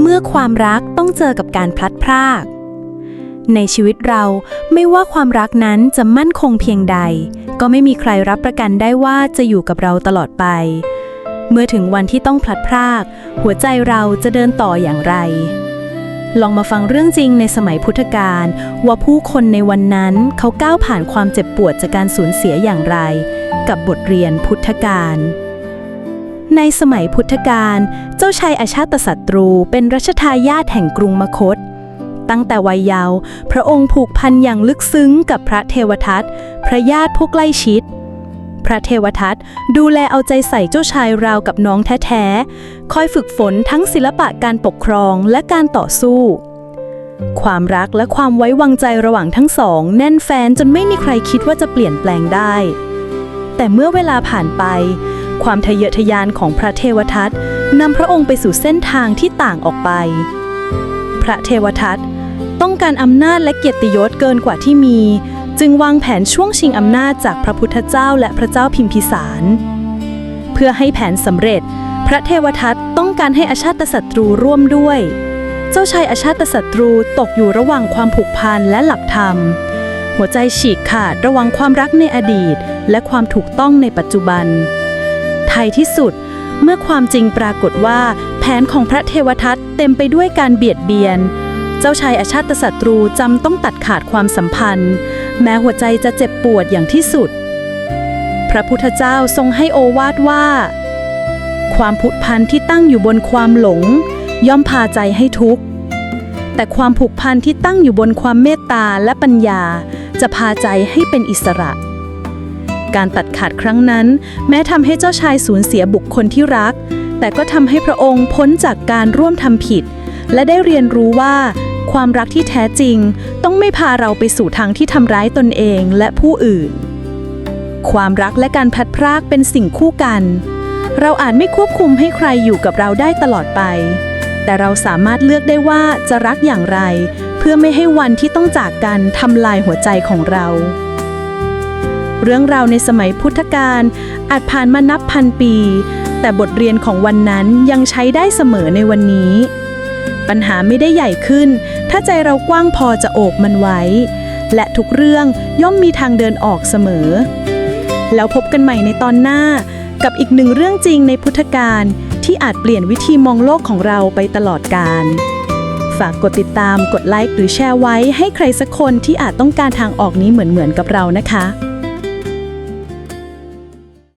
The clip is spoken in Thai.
เมื่อความรักต้องเจอกับการพลัดพราก ในชีวิตเราไม่ว่าความรักนั้นจะมั่นคงเพียงใด ก็ไม่มีใครรับประกันได้ว่าจะอยู่กับเราตลอดไป เมื่อถึงวันที่ต้องพลัดพราก หัวใจเราจะเดินต่ออย่างไร ลองมาฟังเรื่องจริงในสมัยพุทธกาลว่าผู้คนในวันนั้นเขาก้าวผ่านความเจ็บปวดจากการสูญเสียอย่างไร กับบทเรียนพุทธกาล ในสมัยพุทธกาลเจ้าชายอาชาตศัตรูเป็นรัชทายาทแห่งกรุงมคต ตั้งแต่วัยเยาว์พระองค์ผูกพันอย่างลึกซึ้งกับพระเทวทัตพระญาติผู้ใกล้ชิด พระเทวทัตดูแลเอาใจใส่เจ้าชายราวกับน้องแท้ๆ คอยฝึกฝนทั้งศิลปะการปกครองและการต่อสู้ ความรักและความไว้วางใจระหว่างทั้งสอง แน่นแฟนจนไม่มีใครคิดว่าจะเปลี่ยนแปลงได้ แต่เมื่อเวลาผ่านไป ความทะเยอทะยานของพระเทวทัตนำพระองค์ไปสู่เส้นทางที่ต่างออกไป พระเทวทัตต้องการอำนาจและเกียรติยศเกินกว่าที่มี จึงวางแผนช่วงชิงอำนาจจากพระพุทธเจ้าและพระเจ้าพิมพิสาร เพื่อให้แผนสำเร็จ พระเทวทัตต้องการให้อาชาติศัตรูร่วมด้วย เจ้าชายอาชาติศัตรูตกอยู่ระหว่างความผูกพันและหลักธรรม หัวใจฉีกขาดระว่างความรักในอดีต และความถูกต้องในปัจจุบัน ท้ายที่สุด เมื่อความจริงปรากฏว่า แผนของพระเทวทัตเต็มไปด้วยการเบียดเบียน เจ้าชายอาชาติศัตรูจำต้องตัดขาดความสัมพันธ์ แม้หัวใจจะเจ็บปวดอย่างที่สุด พระพุทธเจ้าทรงให้โอวาทว่า ความผูกพันที่ตั้งอยู่บนความหลง ย่อมพาใจให้ทุกข์แต่ความผูกพันที่ตั้งอยู่บนความเมตตาและปัญญา จะพาใจให้เป็นอิสระ การตัดขาดครั้งนั้น แม้ทำให้เจ้าชายสูญเสียบุคคลที่รัก แต่ก็ทำให้พระองค์พ้นจากการร่วมทำผิด และได้เรียนรู้ว่า ความรักที่แท้จริง ต้องไม่พาเราไปสู่ทางที่ทำร้ายตนเองและผู้อื่น ความรักและการพัดพรากเป็นสิ่งคู่กัน เราอาจไม่ควบคุมให้ใครอยู่กับเราได้ตลอดไป แต่เราสามารถเลือกได้ว่าจะรักอย่างไร เพื่อไม่ให้วันที่ต้องจากกันทำลายหัวใจของเรา เรื่องราวในสมัยพุทธกาลอาจผ่านมานับพันปี แต่บทเรียนของวันนั้นยังใช้ได้เสมอในวันนี้ ปัญหาไม่ได้ใหญ่ขึ้น ถ้าใจเรากว้างพอจะโอบมันไว้ และทุกเรื่องย่อมมีทางเดินออกเสมอ แล้วพบกันใหม่ในตอนหน้า กับอีกหนึ่งเรื่องจริงในพุทธกาลที่อาจเปลี่ยนวิธีมองโลกของเราไปตลอดกาลฝากกดติดตาม กดไลค์ หรือแชร์ไว้ให้ใครสักคนที่อาจต้องการทางออกนี้เหมือนๆกับเรานะคะ